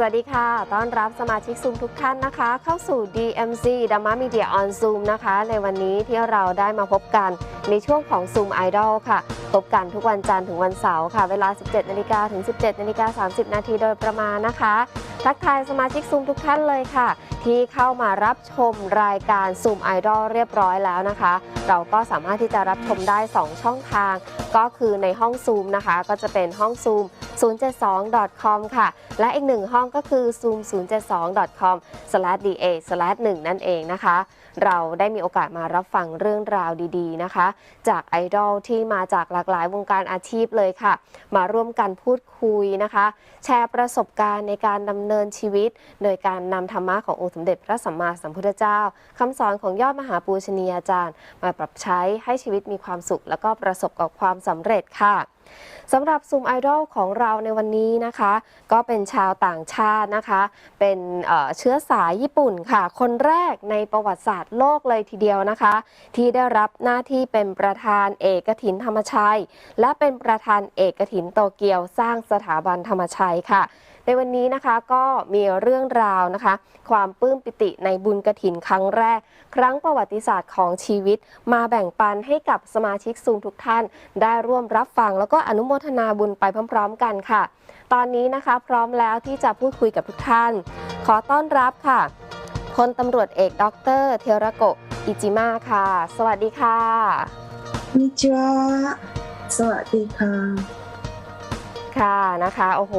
สวัสดีค่ะ ต้อนรับสมาชิกซูมทุกท่านนะคะ เข้าสู่ DMC d a m a Media on Zoom นะคะ ในวันนี้ที่เราได้มาพบกันในช่วงของ Zoom Idol ค่ะ พบกันทุกวันจันทร์ถึงวันเสาร์ค่ะ เวลา 17นาฬิกาถึง 17นาฬิกา30 นาทีโดยประมาณนะคะ ทักทายสมาชิกซูมทุกท่านเลยค่ะ ที่เข้ามารับชมรายการ Zoom Idol เรียบร้อยแล้วนะคะ เราก็สามารถที่จะรับชมได้ 2 ช่องทาง ก็คือในห้อง Zoom นะคะ ก็จะเป็นห้อง Zoom 072.com ค่ะ และอีกหนึ่งห้องก็คือ zoom 072 com da 1 นั่นเองนะคะ เราได้มีโอกาสมารับฟังเรื่องราวดีๆนะคะ จากไอดอลที่มาจากหลากหลายวงการอาชีพเลยค่ะ มาร่วมกันพูดคุยนะคะ แชร์ประสบการณ์ในการดำเนินชีวิต โดยการนำธรรมะขององค์สมเด็จพระสัมมาสัมพุทธเจ้าคำสอนของยอดมหาปูชนียาจารย์ มาปรับใช้ให้ชีวิตมีความสุข แล้วก็ประสบกับความสำเร็จค่ะ สำหรับซูมไอดอลของเราในวันนี้นะคะ ก็เป็นชาวต่างชาตินะคะ เป็นเชื้อสายญี่ปุ่นค่ะ คนแรกในประวัติศาสตร์โลกเลยทีเดียวนะคะ ที่ได้รับหน้าที่เป็นประธานเอกถินธรรมชัย และเป็นประธานเอกถินโตเกียวสร้างสถาบันธรรมชัยค่ะ ในวันนี้นะคะก็มีเรื่องราวนะคะ ความปลื้มปิติในบุญกระถินครั้งแรก ครั้งประวัติศาสตร์ของชีวิต มาแบ่งปันให้กับสมาชิกซูมทุกท่าน ได้ร่วมรับฟังแล้วก็อนุโมทนาบุญไปพร้อม ๆ กันค่ะ ตอนนี้นะคะพร้อมแล้วที่จะพูดคุยกับทุกท่าน ขอต้อนรับค่ะพลตำรวจเอกด็อกเตอร์เทระโกอิจิมาค่ะ สวัสดีค่ะนิจวะสวัสดีค่ะ ค่ะนะคะโอ้โห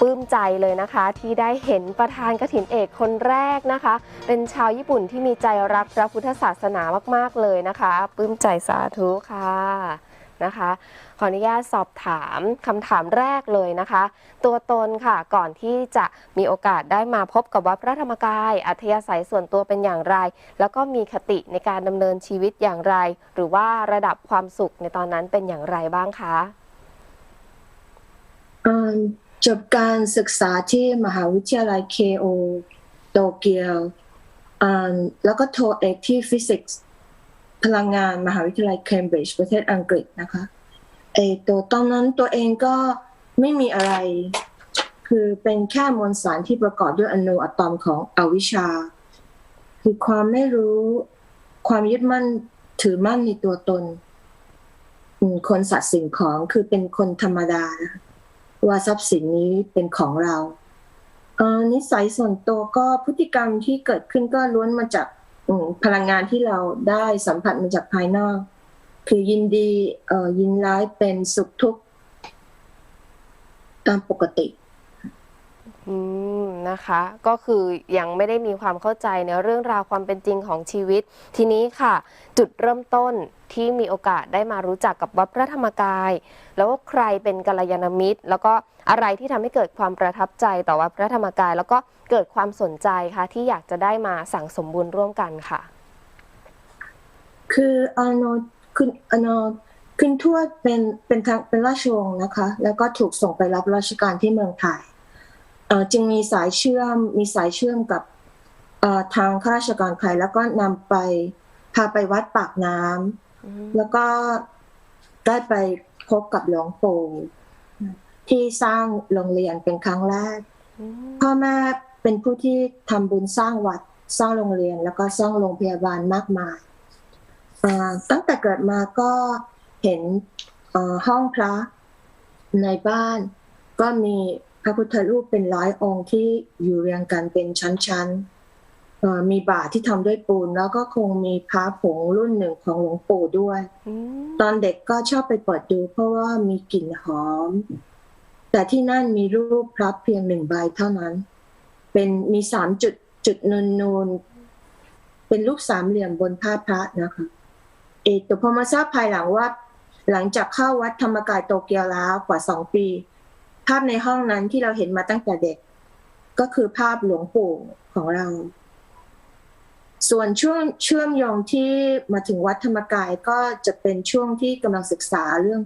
ปลื้มใจเลยนะคะที่ได้เห็นประธานกฐินเอกคนแรกนะคะ เป็นชาวญี่ปุ่นที่มีใจรักพระพุทธศาสนามาก ๆเลยนะคะปลื้มใจสาธุค่ะนะคะขออนุญาตสอบถามคำถามแรกเลยนะคะ ตัวตนค่ะก่อนที่จะมีโอกาสได้มาพบกับวัดพระธรรมกาย อัธยาศัยส่วนตัวเป็นอย่างไร แล้วก็มีคติในการดำเนินชีวิตอย่างไร หรือว่าระดับความสุขในตอนนั้นเป็นอย่างไรบ้างคะ จบการศึกษาที่มหาวิทยาลัยเคโอโตเกียวแล้วก็โทเอกที่ฟิสิกส์พลังงานมหาวิทยาลัยเคมบริดจ์ประเทศอังกฤษนะคะเอตัวตอนนั้นตัวเองก็ไม่มีอะไร คือเป็นแค่มวลสารที่ประกอบด้วยอนุอะตอมของอวิชชา คือความไม่รู้ความยึดมั่นถือมั่นในตัวตนคนสัตว์สิ่งของคือเป็นคนธรรมดานะคะ ว่าทรัพย์สินนี้เป็นของเราเออนิสัยส่วนตัวก็พฤติกรรมที่เกิดขึ้นก็ล้วนมาจากพลังงานที่เราได้สัมผัสมาจากภายนอก คือยินดีเอ่อยินร้ายเป็นสุขทุกข์ตามปกติอืมนะคะ ก็คือยังไม่ได้มีความเข้าใจในเรื่องราวความเป็นจริงของชีวิต ทีนี้ค่ะ จุดเริ่มต้น ที่มีโอกาสได้มารู้จักกับวัดพระธรรมกาย แล้วว่าใครเป็นกัลยาณมิตร แล้วก็อะไรที่ทำให้เกิดความประทับใจต่อวัดพระธรรมกาย แล้วก็เกิดความสนใจค่ะที่อยากจะได้มาสั่งสมบุญร่วมกันค่ะ คืออาโนคุณอาโนคุณทวดเป็นเป็นทางเป็นราชวงศ์นะคะ แล้วก็ถูกส่งไปรับราชการที่เมืองไทยจึงมีสายเชื่อมมีสายเชื่อมกับทางข้าราชการไทยแล้วก็นำไปพาไปวัดปากน้ำ แล้วก็ได้ไปพบกับหลวงปู่ที่สร้างโรงเรียนเป็นครั้งแรก พ่อแม่เป็นผู้ที่ทำบุญสร้างวัดสร้างโรงเรียน แล้วก็สร้างโรงพยาบาลมากมายอ่าตั้งแต่เกิดมาก็เห็นเอ่อห้องพระในบ้าน ก็มีพระพุทธรูปเป็นร้อยองค์ที่อยู่เรียงกันเป็นชั้นๆเอ่อ มีบาทที่ทำด้วยปูน แล้วก็คงมีพระผงรุ่นหนึ่งของหลวงปู่ด้วยอืมตอนเด็กก็ชอบไปเปิดดู เพราะว่ามีกลิ่นหอม แต่ที่นั่นมีรูปพระเพียงหนึ่งใบเท่านั้น เป็นมีสามจุดจุดนูนนูนๆเป็นรูปสามเหลี่ยมบนผ้าพระนะคะเออแต่พอมาทราบภายหลังว่า หลังจากเข้าวัดธรรมกายโตเกียวแล้วกว่าสองปี ภาพในห้องนั้นที่เราเห็นมาตั้งแต่เด็ก ก็คือภาพหลวงปู่ของเรา ส่วนช่วงเชื่อมโยงที่มาถึงวัดธรรมกายก็จะเป็นช่วงที่กำลังศึกษาเรื่อง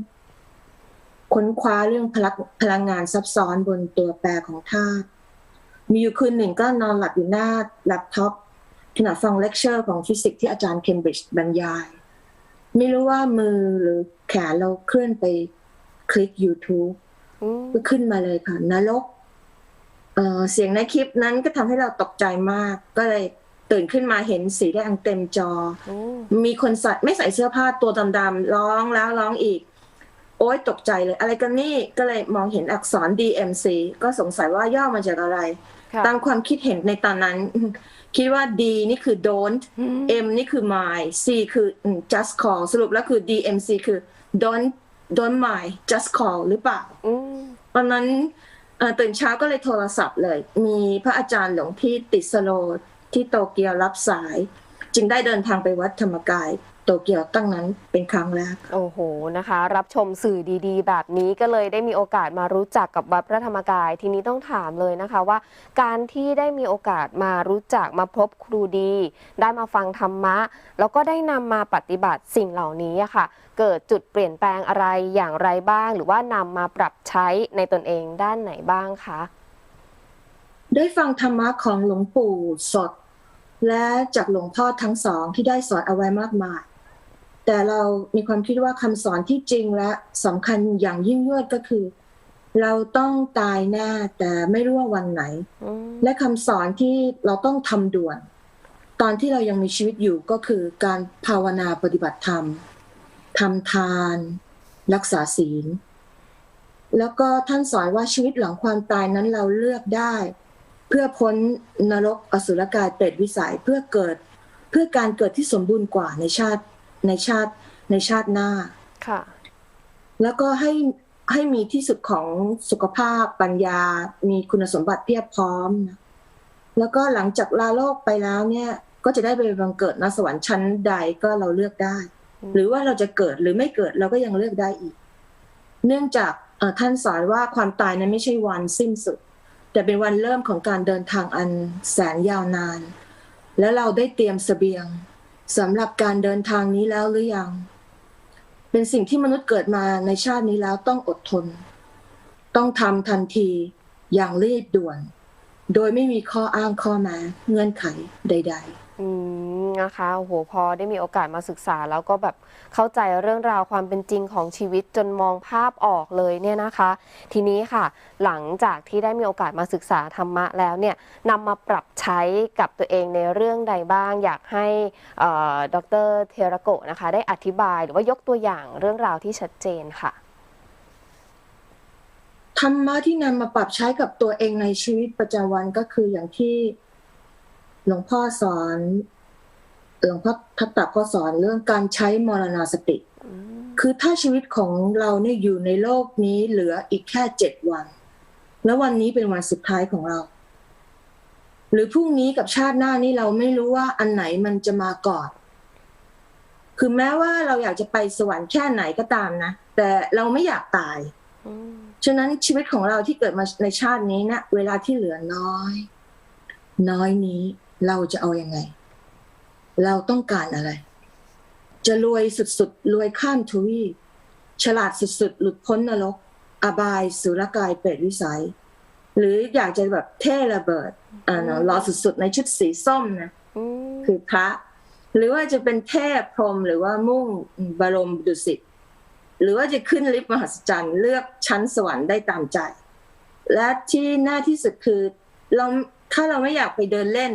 ค้นคว้าเรื่องพลังพลังงานซับซ้อนบนตัวแปรของธาตุมีอยู่คืนหนึ่งก็นอนหลับอยู่หน้าแล็ปท็อปขณะฟังเลคเชอร์ของฟิสิกส์ที่อาจารย์เคมบริดจ์บรรยาย ไม่รู้ว่ามือหรือแขนเราเคลื่อนไปคลิก YouTube อืมก็ขึ้นมาเลยค่ะนรกเอ่อเสียงในคลิปนั้นก็ทำให้เราตกใจมากก็เลย ตื่นขึ้นมาเห็นสีแดงเต็มจอโอ้มีคนใส่ไม่ใส่เสื้อผ้าตัวดำๆร้องแล้วร้องอีก โอ๊ยตกใจเลย อะไรกันนี่ก็เลยมองเห็นอักษร DMC ก็สงสัยว่าย่อมาจากอะไรค่ะตามความคิดเห็นในตอนนั้น คิดว่า D นี่คือ don't อืม M นี่คือ my C คืออืม just call สรุปแล้วคือ DMC คือ don't don't mind just call หรือเปล่าอืมตอนนั้นเอ่อตื่นเช้าก็เลยโทรศัพท์เลย มีพระอาจารย์หลวงพี่ติดสโล ที่โตเกียวรับสาย จึงได้เดินทางไปวัดธรรมกายโตเกียวตั้งนั้นเป็นครั้งแรกโอ้โหนะคะ รับชมสื่อดีๆ แบบนี้ก็เลยได้มีโอกาสมารู้จักกับวัดพระธรรมกาย ทีนี้ต้องถามเลยนะคะว่า การที่ได้มีโอกาสมารู้จักมาพบครูดี ได้มาฟังธรรมะ แล้วก็ได้นำมาปฏิบัติสิ่งเหล่านี้อะค่ะ เกิดจุดเปลี่ยนแปลงอะไรอย่างไรบ้าง หรือว่านำมาปรับใช้ในตนเองด้านไหนบ้างคะได้ฟังธรรมะของหลวงปู่สด และจากหลวงพ่อทั้งสองที่ได้สอนเอาไว้มากมาย แต่เรามีความคิดว่าคำสอนที่จริงและสำคัญอย่างยิ่งยวดก็คือ เราต้องตายแน่แต่ไม่รู้ว่าวันไหนอืมและคำสอนที่เราต้องทำด่วน ตอนที่เรายังมีชีวิตอยู่ก็คือการภาวนาปฏิบัติธรรมทำทาน รักษาศีล แล้วก็ท่านสอนว่าชีวิตหลังความตายนั้นเราเลือกได้ เพื่อพ้นนรกอสุรกายเปรตวิสัยเพื่อเกิดเพื่อการเกิดที่สมบูรณ์กว่าในชาติในชาติในชาติหน้าค่ะ แล้วก็ให้ให้มีที่สุดของสุขภาพปัญญา มีคุณสมบัติเพียบพร้อมนะแล้วก็หลังจากลาโลกไปแล้วเนี่ย ก็จะได้ไปบังเกิดนสวรรค์ชั้นใดก็เราเลือกได้อืมหรือว่าเราจะเกิดหรือไม่เกิดเราก็ยังเลือกได้อีก เนื่องจากเอ่อท่านสอนว่าความตายนั้นไม่ใช่วันสิ้นสุด แต่เป็นวันเริ่มของการเดินทางอันแสนยาวนาน และเราได้เตรียมเสบียงสำหรับการเดินทางนี้แล้วหรือยัง เป็นสิ่งที่มนุษย์เกิดมาในชาตินี้แล้วต้องอดทน ต้องทำทันทีอย่างรีบด่วน โดยไม่มีข้ออ้างข้อแม้เงื่อนไขใดๆอืม นะคะโอ้โหพอได้มีโอกาสมาศึกษา แล้วก็แบบเข้าใจเรื่องราวความเป็นจริงของชีวิตจนมองภาพออกเลยเนี่ยนะคะ ทีนี้ค่ะ หลังจากที่ได้มีโอกาสมาศึกษาธรรมะแล้วเนี่ยนำมาปรับใช้กับตัวเองในเรื่องใดบ้าง อยากให้เอ่อดรเทระโกะนะคะ ได้อธิบายหรือว่ายกตัวอย่างเรื่องราวที่ชัดเจนค่ะธรรมะที่นำมาปรับใช้กับตัวเองในชีวิตประจำวันก็คืออย่างที่หลวงพ่อสอน ลวงพ่อทัตตะก็สอนเรื่องการใช้มรณาสติอืมคือถ้าชีวิตของเราเนี่ยอยู่ในโลกนี้เหลืออีกแค่เจ็ดวัน แล้ววันนี้เป็นวันสุดท้ายของเรา หรือพรุ่งนี้กับชาติหน้านี้เราไม่รู้ว่าอันไหนมันจะมาก่อน คือแม้ว่าเราอยากจะไปสวรรค์แค่ไหนก็ตามนะ แต่เราไม่อยากตายอืมฉะนั้นชีวิตของเราที่เกิดมาในชาตินี้นะเวลาที่เหลือน้อย น้อยนี้เราจะเอาอยัางไง เราต้องการอะไร จะรวยสุดๆ รวยข้ามทวีปฉลาดสุดๆ หลุดพ้นนรก อบายสุรกายเปรตวิสัย หรืออยากจะแบบเท่ระเบิดอ่าเนอะรอสุดๆ ในชุดสีส้มนะอืมคือพระ หรือว่าจะเป็นเทพพรหมหรือว่ามุ่งบรมดุสิตหรือว่าจะขึ้นลิฟต์มหัศจรรย์เลือกชั้นสวรรค์ได้ตามใจ และที่น่าที่สุดคือเราถ้าเราไม่อยากไปเดินเล่น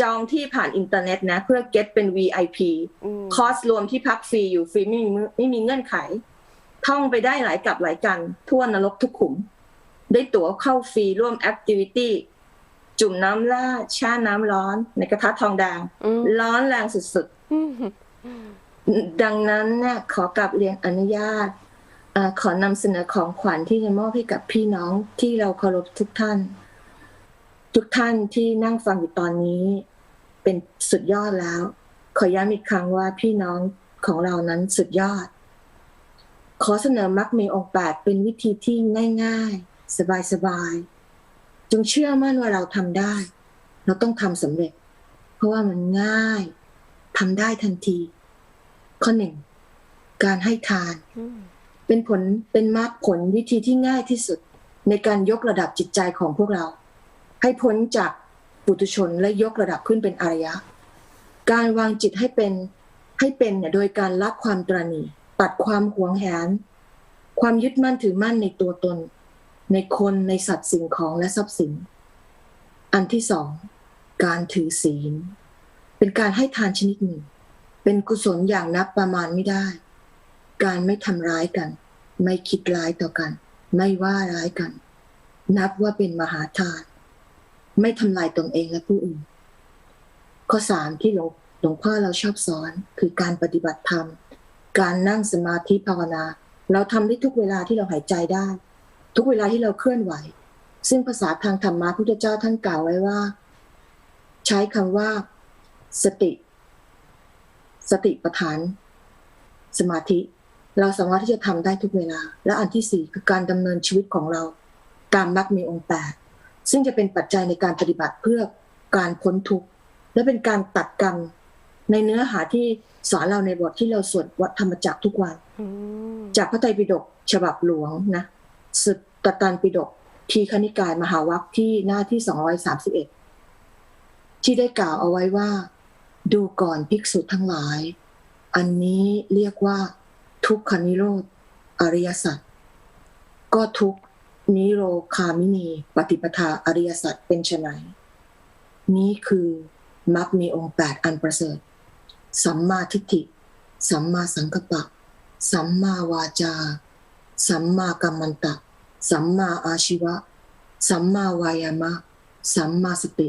จองที่ผ่านอินเทอร์เน็ตนะ เพื่อ get เป็น VIP อืมคอร์สรวมที่พักฟรีอยู่ฟรีไม่มีไม่มีเงื่อนไข ท่องไปได้หลายกลับหลายกัน ทั่วนรกทุกขุม ได้ตั๋วเข้าฟรีร่วมแอคทิวิตี้จุ่มน้ำลาดแช่น้ำร้อน ในกระทะทองแดงอืมร้อนแรงสุดอืมๆดังนั้นเนี่ยขอกลับเรียนอนุญาตเออขอนำเสนอของขวัญที่จะมอบให้กับพี่น้องที่เราเคารพทุกท่าน ทุกท่านที่นั่งฟังอยู่ตอนนี้ เป็นสุดยอดแล้ว ขอย้ำอีกครั้งว่าพี่น้องของเรานั้นสุดยอด ขอเสนอมรรคมีองค์แปดเป็นวิธีที่ง่ายๆ สบายๆ จงเชื่อมั่นว่าเราทำได้ เราต้องทำสำเร็จ เพราะว่ามันง่ายทำได้ทันที ข้อหนึ่งการให้ทานอืมเป็นผลเป็นมรรคผลวิธีที่ง่ายที่สุดในการยกระดับจิตใจของพวกเรา ให้พ้นจากปุถุชนและยกระดับขึ้นเป็นอารยะ การวางจิตให้เป็นให้เป็นเนี่ยโดยการละความตรณีตัดความหวงแหน ความยึดมั่นถือมั่นในตัวตน ในคนในสัตว์สิ่งของและทรัพย์สิน อันที่สองการถือศีล เป็นการให้ทานชนิดหนึ่ง เป็นกุศลอย่างนับประมาณไม่ได้ การไม่ทำร้ายกัน ไม่คิดร้ายต่อกัน ไม่ว่าร้ายกัน นับว่าเป็นมหาทาน ไม่ทำลายตนเองและผู้อื่น ข้อสามที่หลวงหลวงพ่อเราชอบสอนคือการปฏิบัติธรรม การนั่งสมาธิภาวนา เราทำได้ทุกเวลาที่เราหายใจได้ ทุกเวลาที่เราเคลื่อนไหว ซึ่งภาษาทางธรรมะพุทธเจ้าท่านกล่าวไว้ว่า ใช้คำว่า สติ สติปัฏฐาน สมาธิ เราสามารถที่จะทำได้ทุกเวลา และอันที่สี่คือการดำเนินชีวิตของเรา ตามมรรคมีองค์แปด ซึ่งจะเป็นปัจจัยในการปฏิบัติเพื่อการพ้นทุกข์และเป็นการตัดกรรมในเนื้อหาที่สอนเราในบทที่เราสวดวัดธรรมจักรทุกวันอืมจากพระไตรปิฎกฉบับหลวงนะสุตตตันปิฎกทีคณิกายมหาวัคที่หน้าที่231ที่ได้กล่าวเอาไว้ว่า ดูก่อนภิกษุทั้งหลาย อันนี้เรียกว่า ทุกขนิโรธอริยสัจก็ทุก นิโรคามินีปฏิปทาอริยสัจเป็นไฉนนี้คือมรรคมีองค์แปดอันประเสริฐ สัมมาทิฏฐิ สัมมาสังกัปปะ สัมมาวาจา สัมมากัมมันตะ สัมมาอาชีวะ สัมมาวายามะ สัมมาสติ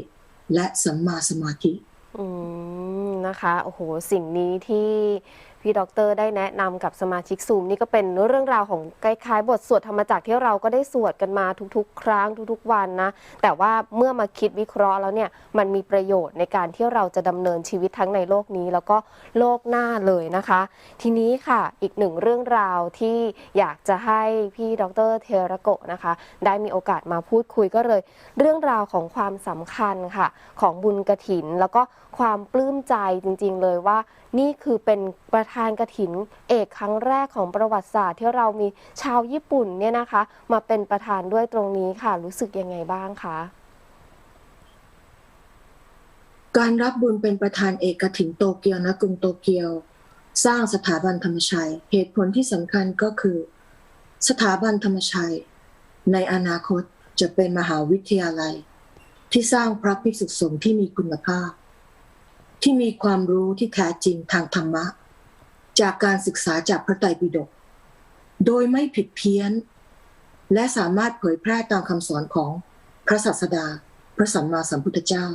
และสัมมาสมาธิ อืม นะคะ โอ้โห สิ่งนี้ที่ พี่ด็อกเตอร์ได้แนะนำกับสมาชิกซูมนี่ก็เป็นเรื่องราวของคล้ายๆ บทสวดธรรมจักรที่เราก็ได้สวดกันมาทุกๆ ครั้งทุกๆวันนะ แต่ว่าเมื่อมาคิดวิเคราะห์แล้วเนี่ยมันมีประโยชน์ในการที่เราจะดำเนินชีวิตทั้งในโลกนี้ แล้วก็โลกหน้าเลยนะคะ ทีนี้ค่ะอีกหนึ่งเรื่องราวที่อยากจะให้พี่ดรเทระโกะนะคะ ได้มีโอกาสมาพูดคุยก็เลย เรื่องราวของความสำคัญค่ะ ของบุญกระถิน แล้วก็ความปลื้มใจจริง ๆ เลยว่านี่คือเป็นประธานกระถินเอกครั้งแรกของประวัติศาสตร์ ที่เรามีชาวญี่ปุ่นเนี่ยนะคะ มาเป็นประธานด้วยตรงนี้ค่ะ รู้สึกยังไงบ้างคะการรับบุญเป็นประธานเอกกฐินโตเกียวนะกรุงโตเกียว สร้างสถาบันธรรมชัย เหตุผลที่สำคัญก็คือ สถาบันธรรมชัย ในอนาคตจะเป็นมหาวิทยาลัย ที่สร้างพระภิกษุสงฆ์ที่มีคุณภาพ ที่มีความรู้ที่แท้จริงทางธรรมะ จากการศึกษาจากพระไตรปิฎกโดยไม่ผิดเพี้ยน และสามารถเผยแพร่ตามคำสอนของพระศาสดา พระสัมมาสัมพุทธเจ้า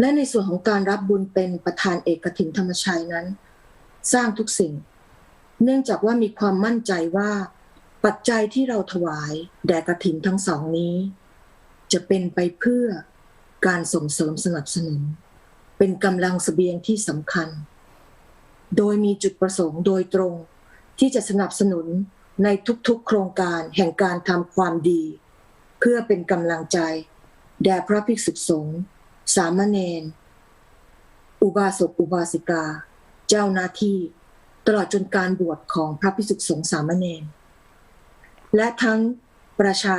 และในส่วนของการรับบุญเป็นประธานเอกกฐินธรรมชัยนั้น สร้างทุกสิ่ง เนื่องจากว่ามีความมั่นใจว่า ปัจจัยที่เราถวายแด่กฐินทั้งสองนี้ จะเป็นไปเพื่อการส่งเสริมสนับสนุน เป็นกำลังเสบียงที่สำคัญ โดยมีจุดประสงค์โดยตรง ที่จะสนับสนุนในทุกๆ โครงการแห่งการทำความดี เพื่อเป็นกำลังใจ แด่พระภิกษุสงฆ์สามเณรอุบาสกอุบาสิกา เจ้าหน้าที่ ตลอดจนการบวชของพระภิกษุสงฆ์สามเณรและทั้งประชา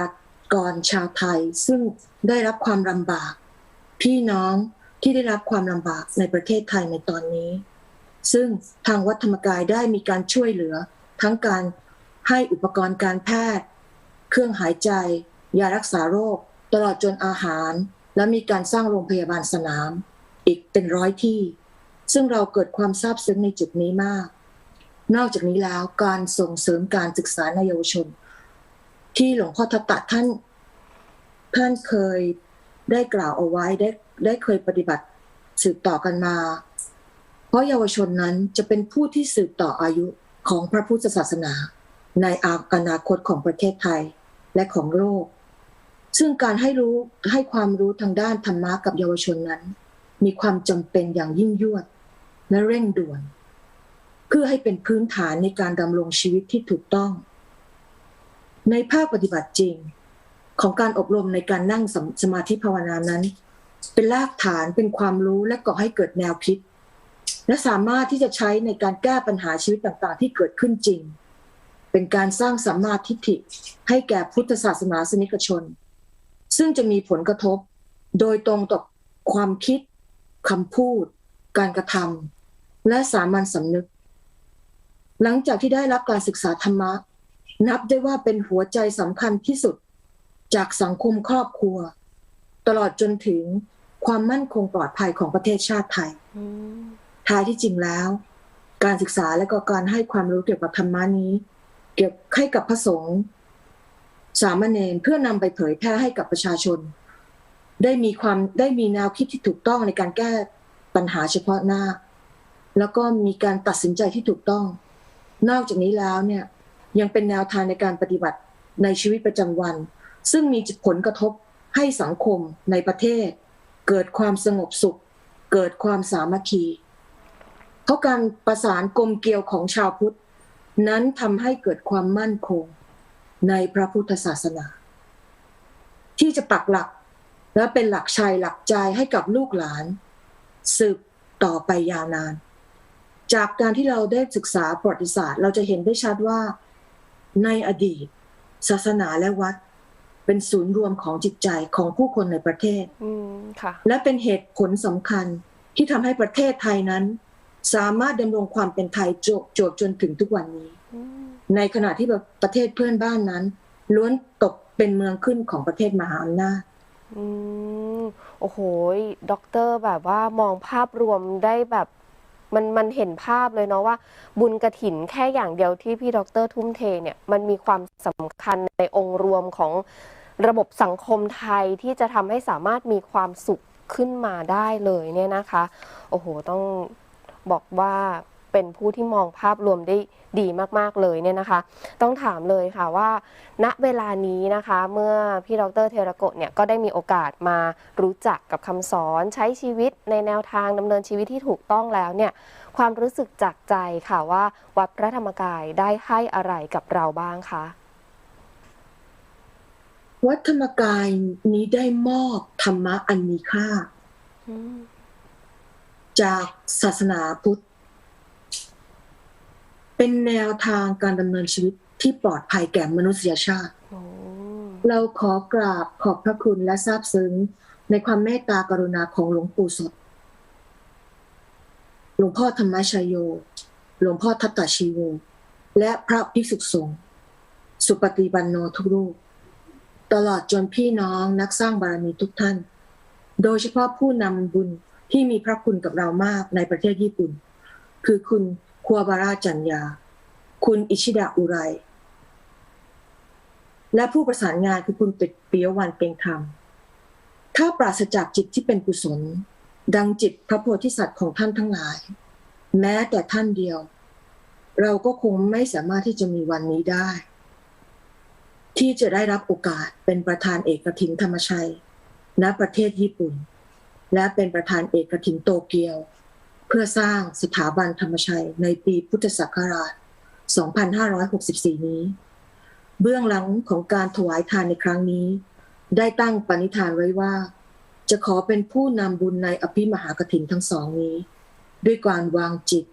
กรชาวไทยซึ่งได้รับความลำบาก พี่น้องที่ได้รับความลำบากในประเทศไทยในตอนนี้ ซึ่งทางวัดธรรมกายได้มีการช่วยเหลือ ทั้งการให้อุปกรณ์การแพทย์ เครื่องหายใจ ยารักษาโรค ตลอดจนอาหาร และมีการสร้างโรงพยาบาลสนาม อีกเป็นร้อยที่ ซึ่งเราเกิดความซาบซึ้งในจุดนี้มาก นอกจากนี้แล้วการส่งเสริมการศึกษาในเยาวชน ที่หลวงพ่อทัตตะท่าน ท่านเคยได้กล่าวเอาไว้ได้ได้เคยปฏิบัติสืบต่อกันมา เพราะเยาวชนนั้นจะเป็นผู้ที่สืบต่ออายุของพระพุทธศาสนา ในอนาคตของประเทศไทยและของโลก ซึ่งการให้รู้ให้ความรู้ทางด้านธรรมะกับเยาวชนนั้น มีความจำเป็นอย่างยิ่งยวดและเร่งด่วน เพื่อให้เป็นพื้นฐานในการดำรงชีวิตที่ถูกต้อง ในภาคปฏิบัติจริง ของการอบรมในการนั่งสมสมาธิภาวนานั้น เป็นรากฐานเป็นความรู้และก่อให้เกิดแนวคิด และสามารถที่จะใช้ในการแก้ปัญหาชีวิตต่างๆ ที่เกิดขึ้นจริง เป็นการสร้างสัมมาทิฏฐิให้แก่พุทธศาสนาสนิกชน ซึ่งจะมีผลกระทบ โดยตรงต่อความคิดคำพูด การกระทำและสามัญสำนึก หลังจากที่ได้รับการศึกษาธรรมะ นับได้ว่าเป็นหัวใจสำคัญที่สุด จากสังคมครอบครัว ตลอดจนถึงความมั่นคงปลอดภัยของประเทศชาติไทย ท้ายที่จริงแล้ว การศึกษาและก็การให้ความรู้เกี่ยวกับธรรมะนี้ เกี่ยวให้กับพระสงฆ์สามเณรเพื่อนำไปเผยแพร่ให้กับประชาชน ได้มีความได้มีแนวคิดที่ถูกต้องในการแก้ปัญหาเฉพาะหน้า แล้วก็มีการตัดสินใจที่ถูกต้อง นอกจากนี้แล้วเนี่ยยังเป็นแนวทางในการปฏิบัติในชีวิตประจำวัน ซึ่งมีผลกระทบให้สังคมในประเทศ เกิดความสงบสุข เกิดความสามัคคี เพราะการประสานกลมเกลียวของชาวพุทธ นั้นทำให้เกิดความมั่นคงในพระพุทธศาสนา ที่จะปักหลักและเป็นหลักชัยหลักใจให้กับลูกหลาน สืบต่อไปยาวนาน จากการที่เราได้ศึกษาประวัติศาสตร์ เราจะเห็นได้ชัดว่า ในอดีต ศาสนาและวัด เป็นศูนย์รวมของจิตใจของผู้คนในประเทศอืมค่ะและเป็นเหตุผลสำคัญที่ทำให้ประเทศไทยนั้น สามารถดำรงความเป็นไทยโจโจบจนถึงทุกวันนี้อืมในขณะที่ประเทศเพื่อนบ้านนั้น ล้วนตกเป็นเมืองขึ้นของประเทศมหาอำนาจอืมโอ้โหด็อกเตอร์แบบว่ามองภาพรวมได้แบบมันมันเห็นภาพเลยเนาะว่า บุญกระถินแค่อย่างเดียวที่พี่ด็อกเตอร์ทุ่มเทเนี่ยมันมีความสำคัญในองค์รวมของระบบสังคมไทยที่จะทำให้สามารถมีความสุขขึ้นมาได้เลยเนี่ยนะคะ โอ้โห ต้อง บอกว่าเป็นผู้ที่มองภาพรวมได้ดีมาก ๆ เลยเนี่ยนะคะ ต้องถามเลยค่ะว่า ณเวลานี้นะคะ เมื่อพี่ดรเทระโกะเนี่ยก็ได้มีโอกาสมารู้จักกับคำสอนใช้ชีวิตในแนวทางดำเนินชีวิตที่ถูกต้องแล้วเนี่ยความรู้สึกจากใจค่ะว่าวัดพระธรรมกายได้ให้อะไรกับเราบ้างคะวัดธรรมกายนี้ได้มอบธรรมะอันมีค่าอืม จากศาสนาพุทธ เป็นแนวทางการดำเนินชีวิตที่ปลอดภัยแก่มนุษยชาติโอ้เราขอกราบขอบพระคุณและซาบซึ้งในความเมตตากรุณาของหลวงปู่สด หลวงพ่อธรรมชยโย หลวงพ่อทัตตาชีโว และพระภิกษุสงฆ์สุปฏิปันโนทุกรูป ตลอดจนพี่น้องนักสร้างบารมีทุกท่าน โดยเฉพาะผู้นำบุญ ที่มีพระคุณกับเรามากในประเทศญี่ปุ่น คือคุณคัวบาราจัญญาคุณอิชิดะอุไร และผู้ประสานงานคือคุณปิดปิยวันเปงธรรม ถ้าปราศจากจิตที่เป็นกุศล ดังจิตพระโพธิสัตว์ของท่านทั้งหลาย แม้แต่ท่านเดียว เราก็คงไม่สามารถที่จะมีวันนี้ได้ ที่จะได้รับโอกาสเป็นประธานเอกกฐินธรรมชัย ณประเทศญี่ปุ่น และเป็นประธานเอกกฐินโตเกียว เพื่อสร้างสถาบันธรรมชัยในปีพุทธศักราช 2564 นี้ เบื้องหลังของการถวายทานในครั้งนี้ ได้ตั้งปณิธานไว้ว่า จะขอเป็นผู้นำบุญในอภิมหากถินทั้งสองนี้ ด้วยการวางจิต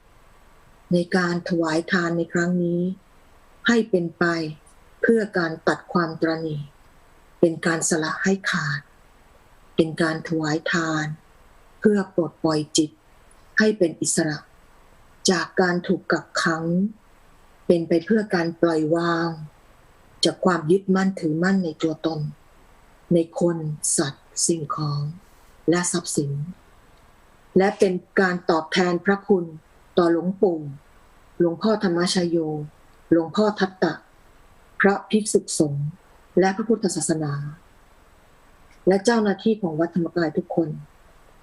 ในการถวายทานในครั้งนี้ ให้เป็นไปเพื่อการตัดความตรณีเป็นการสละให้ขาด เป็นการถวายทาน เพื่อปลดปล่อยจิตให้เป็นอิสระ จากการถูกกักขัง เป็นไปเพื่อการปล่อยวาง จากความยึดมั่นถือมั่นในตัวตน ในคนสัตว์ สิ่งของและทรัพย์สิน และเป็นการตอบแทนพระคุณต่อหลวงปู่หลวงพ่อธรรมชโย หลวงพ่อทัตตะ พระภิกษุสงฆ์และพระพุทธศาสนา และเจ้าหน้าที่ของวัดธรรมกายทุกคน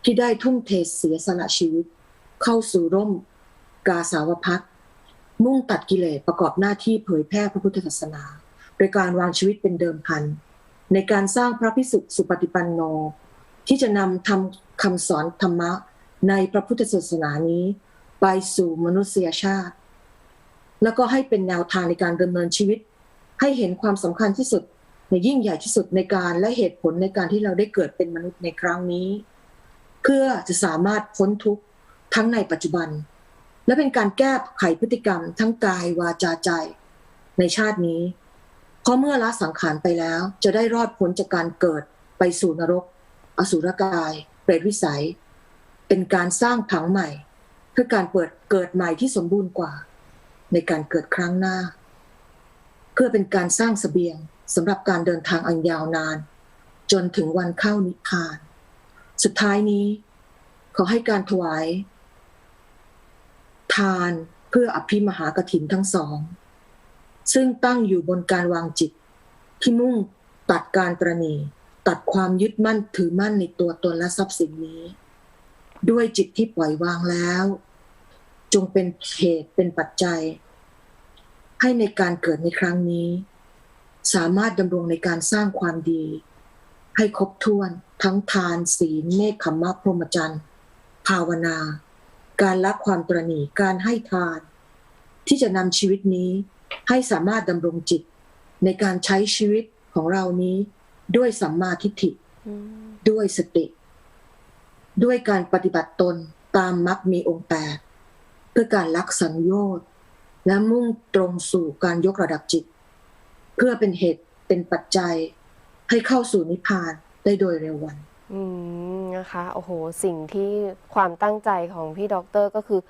ที่ได้ทุ่มเทเสียสละชีวิต เข้าสู่ร่มกาสาวพัฒน์มุ่งตัดกิเลสประกอบหน้าที่เผยแพร่พระพุทธศาสนา โดยการวางชีวิตเป็นเดิมพัน ในการสร้างพระพิสุสุปฏิปันโน ที่จะนำทำคำสอนธรรมะในพระพุทธศาสนานี้ ไปสู่มนุษยชาติ แล้วก็ให้เป็นแนวทางในการดำเนินชีวิต ให้เห็นความสำคัญที่สุด ในยิ่งใหญ่ที่สุดในการและเหตุผลในการที่เราได้เกิดเป็นมนุษย์ในครั้งนี้ เพื่อจะสามารถพ้นทุกข์ทั้งในปัจจุบัน และเป็นการแก้ไขพฤติกรรมทั้งกายวาจาใจ ในชาตินี้ เพราะเมื่อละสังขารไปแล้วจะได้รอดพ้นจากการเกิดไปสู่นรก อสุรกายเปรตวิสัย เป็นการสร้างผังใหม่ เพื่อการเปิดเกิดใหม่ที่สมบูรณ์กว่า ในการเกิดครั้งหน้า เพื่อเป็นการสร้างเสบียง สำหรับการเดินทางอันยาวนาน จนถึงวันเข้านิพพาน สุดท้ายนี้ ขอให้การถวาย ทานเพื่ออภิมหากถินทั้งสอง ซึ่งตั้งอยู่บนการวางจิต ที่มุ่งตัดการตรณีตัดความยึดมั่นถือมั่นในตัวตนและทรัพย์สินนี้ ด้วยจิตที่ปล่อยวางแล้ว จงเป็นเหตุเป็นปัจจัย ให้ในการเกิดในครั้งนี้ สามารถดำรงในการสร้างความดี ให้ครบถ้วนทั้งทานศีลเนคขมะพรหมจรรย์ภาวนา การละความตรณีการให้ทาน ที่จะนำชีวิตนี้ให้สามารถดำรงจิต ในการใช้ชีวิตของเรานี้ด้วยสัมมาทิฏฐิ ด้วยสติ ด้วยการปฏิบัติตนตามมรรคมีองค์แปดเพื่อการลักสังโยชน์และมุ่งตรงสู่การยกระดับจิต เพื่อเป็นเหตุเป็นปัจจัยให้เข้าสู่นิพพานได้โดยเร็ววันอืมนะคะโอ้โหสิ่งที่ความตั้งใจของพี่ด็อกเตอร์ก็คือ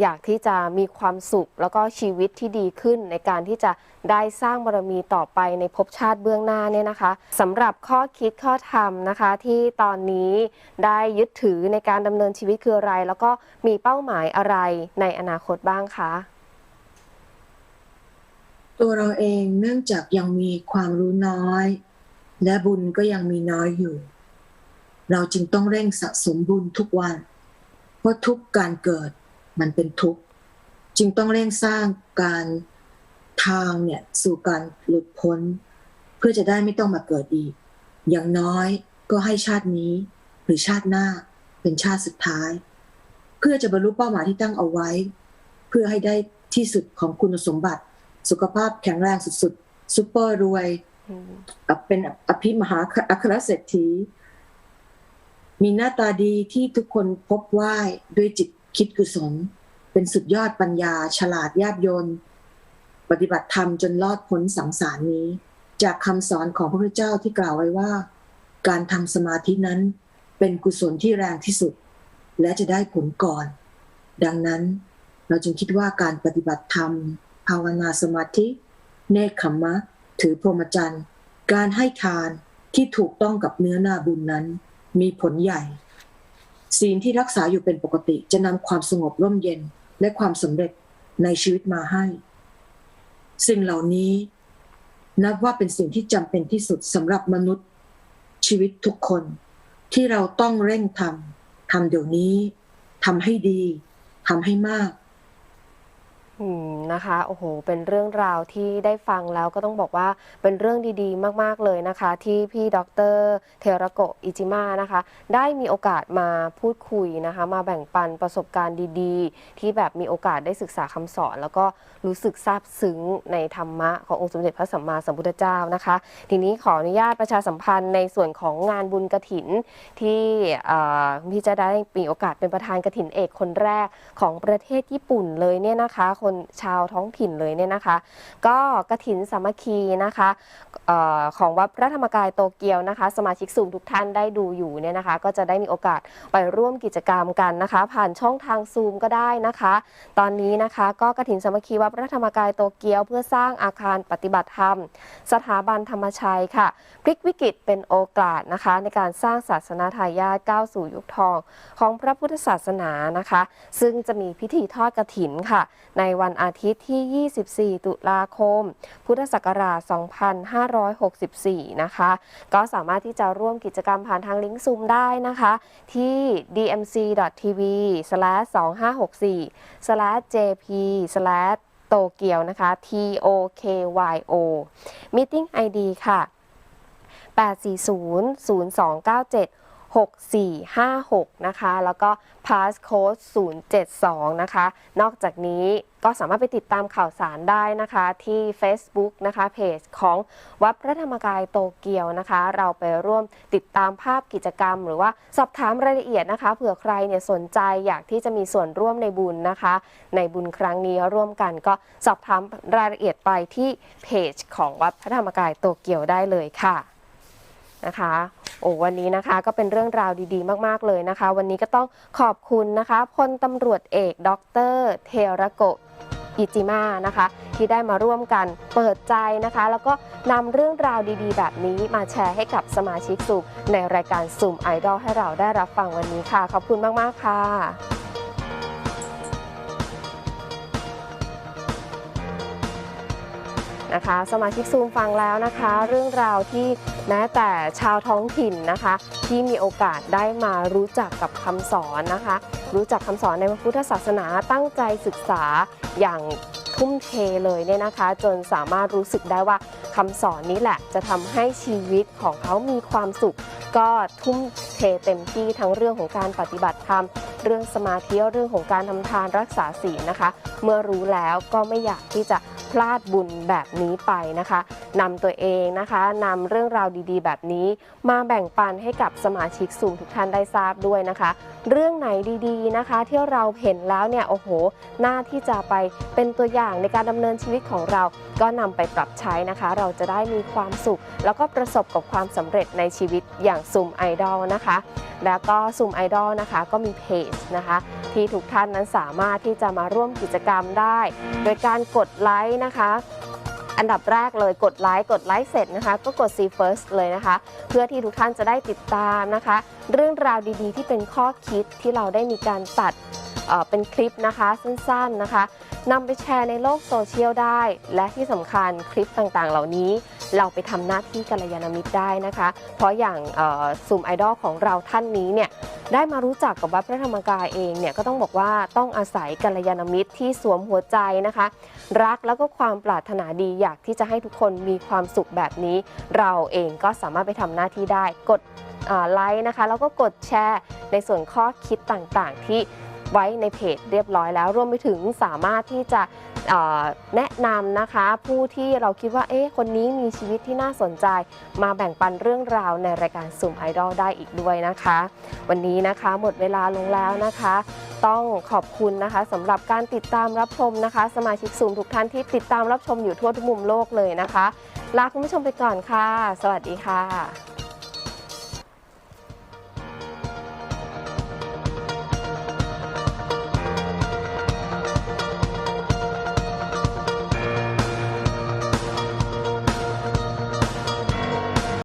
อยากที่จะมีความสุขแล้วก็ชีวิตที่ดีขึ้นในการที่จะได้สร้างบารมีต่อไปในภพชาติเบื้องหน้าเนี่ยนะคะสำหรับข้อคิดข้อธรรมนะคะ ที่ตอนนี้ได้ยึดถือในการดำเนินชีวิตคืออะไร แล้วก็มีเป้าหมายอะไรในอนาคตบ้างคะ ตัวเราเองเนื่องจากยังมีความรู้น้อย และบุญก็ยังมีน้อยอยู่ เราจึงต้องเร่งสะสมบุญทุกวัน เพราะทุกการเกิดมันเป็นทุกข์จึงต้องเร่งสร้างการทางเนี่ยสู่การหลุดพ้น เพื่อจะได้ไม่ต้องมาเกิดอีก อย่างน้อยก็ให้ชาตินี้ หรือชาติหน้าเป็นชาติสุดท้าย เพื่อจะบรรลุเป้าหมายที่ตั้งเอาไว้ เพื่อให้ได้ที่สุดของคุณสมบัติ สุขภาพแข็งแรงสุดๆซุปเปอร์รวยอืมอะเป็นอภิมหาอัครเศรษฐี มีหน้าตาดีที่ทุกคนพบไหว้ด้วยจิตคิดกุศล เป็นสุดยอดปัญญา ฉลาดยาบยนต์ปฏิบัติธรรมจนรอดพ้นสังสารนี้ จากคำสอนของพระพุทธเจ้าที่กล่าวไว้ว่า การทำสมาธินั้นเป็นกุศลที่แรงที่สุด และจะได้ผลก่อน ดังนั้นเราจึงคิดว่าการปฏิบัติธรรม ภาวนาสมาธิ เนคขมมะ ถือพรหมจรรย์ การให้ทานที่ถูกต้องกับเนื้อนาบุญนั้น มีผลใหญ่ ศีลที่รักษาอยู่เป็นปกติจะนำความสงบร่มเย็นและความสำเร็จในชีวิตมาให้ สิ่งเหล่านี้ นับว่าเป็นสิ่งที่จำเป็นที่สุดสำหรับมนุษย์ ชีวิตทุกคน ที่เราต้องเร่งทำทำเดี๋ยวนี้ทำให้ดีทำให้มาก อืมนะคะโอ้โหเป็นเรื่องราวที่ได้ฟังแล้วก็ต้องบอกว่าเป็นเรื่องดีๆ มากๆเลยนะคะ ที่พี่ดรเทระโกะอิจิมะนะคะ ได้มีโอกาสมาพูดคุยนะคะ มาแบ่งปันประสบการณ์ดีๆ ที่แบบมีโอกาสได้ศึกษาคำสอน แล้วก็รู้สึกซาบซึ้งในธรรมะขององค์สมเด็จพระสัมมาสัมพุทธเจ้านะคะ ทีนี้ขออนุญาตประชาสัมพันธ์ในส่วนของงานบุญกระถิน ที่พี่จะได้มีโอกาสเป็นประธานกระถินเอกคนแรกของประเทศญี่ปุ่นเลยเนี่ยนะคะคนชาวท้องถิ่นเลยเนี่ยนะคะ ก็กระถินสามัคคีนะคะออของวัดพระธรรมกายโตเกียวนะคะ สมาชิกสูงทุกท่านได้ดูอยู่เนี่ยนะคะ ก็จะได้มีโอกาสไปร่วมกิจกรรมกันนะคะ ผ่านช่องทางซูมก็ได้นะคะ ตอนนี้นะคะก็กระถินสามัคคีวัดพระธรรมกายโตเกียว เพื่อสร้างอาคารปฏิบัติธรรม สถาบันธรรมชัยค่ะพลิกวิกฤตเป็นโอกาสนะคะ ในการสร้างศาสนาทายาทก้าวสู่ยุคทอง ของพระพุทธศาสนานะคะ ซึ่งจะมีพิธีทอดกระถินค่ะ ในวันอาทิตย์ที่ 24 ตุลาคม พุทธศักราช 2564 นะคะ ก็สามารถที่จะร่วมกิจกรรมผ่านทางลิงก์ซูมได้นะคะ ที่ dmc.tv/2564/jp/ โตเกียวนะคะ T O K Y O Meeting ID ค่ะ 840 0297 6456 นะคะ แล้วก็ passcode 072 นะคะ นอกจากนี้ก็สามารถไปติดตามข่าวสารได้นะคะที่ Facebook นะคะเพจของวัดพระธรรมกายโตเกียวนะคะ เราไปร่วมติดตามภาพกิจกรรม หรือว่าสอบถามรายละเอียดนะคะเผื่อใครเนี่ยสนใจอยากที่จะมีส่วนร่วมในบุญนะคะ ในบุญครั้งนี้ร่วมกันก็สอบถามรายละเอียดไปที่เพจของวัดพระธรรมกายโตเกียวได้เลยค่ะ นะคะ โอ้วันนี้นะคะก็เป็นเรื่องราวดีๆ มากๆเลยนะคะ วันนี้ก็ต้องขอบคุณนะคะพลตำรวจเอกดอกเตอรเทระโกอิจิมานะคะ ที่ได้มาร่วมกันเปิดใจนะคะ แล้วก็นำเรื่องราวดีๆ แบบนี้มาแชร์ให้กับสมาชิกซูมในรายการซูมไอดอลให้เราได้รับฟังวันนี้ค่ะ ขอบคุณมาก ๆ ค่ะ นะคะ สมาชิกซูมฟังแล้วนะคะ เรื่องราวที่แม้แต่ชาวท้องถิ่นนะคะ ที่มีโอกาสได้มารู้จักกับคำสอนนะคะ รู้จักคำสอนในพระพุทธศาสนาตั้งใจศึกษาอย่าง ทุ่มเทเลยเนี่ยนะคะ จนสามารถรู้สึกได้ว่าคำสอนนี้แหละ จะทำให้ชีวิตของเขามีความสุข ก็ทุ่มเทเต็มที่ทั้งเรื่องของการปฏิบัติธรรมเรื่องสมาธิเรื่องของการทำทานรักษาศีลนะคะ เมื่อรู้แล้วก็ไม่อยากที่จะพลาดบุญแบบนี้ไปนะคะนำตัวเองนะคะนำเรื่องราวดีๆ แบบนี้มาแบ่งปันให้กับสมาชิกซูมทุกท่านได้ทราบด้วยนะคะ เรื่องไหนดีๆนะคะ ที่เราเห็นแล้วเนี่ยโอ้โห หน่าที่จะไปเป็นตัวอย่างในการดำเนินชีวิตของเรา ก็นำไปปรับใช้นะคะ เราจะได้มีความสุข แล้วก็ประสบกับความสำเร็จในชีวิตอย่างซูมไอดอลนะคะ แล้วก็ซูมไอดอลนะคะ ก็มีเพจนะคะที่ทุกท่านนั้นสามารถที่จะมาร่วมกิจกรรมได้ โดยการกดไลค์นะคะอันดับแรกเลยกดไลค์กดไลค์เสร็จนะคะ ก็กด see first เลยนะคะ เพื่อที่ทุกท่านจะได้ติดตามนะคะ เรื่องราวดีๆ ที่เป็นข้อคิดที่เราได้มีการตัด เเป็นคลิปนะคะสั้นๆนะคะนำไปแชร์ในโลกโซเชียลได้ และที่สำคัญคลิปต่างๆ เหล่านี้ เราไปทำหน้าที่กัลยาณมิตรได้นะคะ เพราะอย่างซูมไอดอลของเราท่านนี้เนี่ยได้มารู้จักกับวัดพระธรรมกายเองเนี่ยก็ต้องบอกว่าต้องอาศัยกัลยาณมิตรที่สวมหัวใจนะคะ รักแล้วก็ความปรารถนาดีอยากที่จะให้ทุกคนมีความสุขแบบนี้ เราเองก็สามารถไปทำหน้าที่ได้กดไลค์นะคะแล้วก็กดแชร์ในส่วนข้อคิดต่างๆ ที่ ไว้ในเพจเรียบร้อยแล้วรวมไปถึงสามารถที่จะแนะนำนะคะผู้ที่เราคิดว่าเอ๊ะคนนี้มีชีวิตที่น่าสนใจ มาแบ่งปันเรื่องราวในรายการซูมไอดอลได้อีกด้วยนะคะ วันนี้นะคะหมดเวลาลงแล้วนะคะ ต้องขอบคุณนะคะสำหรับการติดตามรับชมนะคะ สมาชิกซูมทุกท่านที่ติดตามรับชมอยู่ทั่วทุกมุมโลกเลยนะคะ ลาคุณผู้ชมไปก่อนค่ะ สวัสดีค่ะ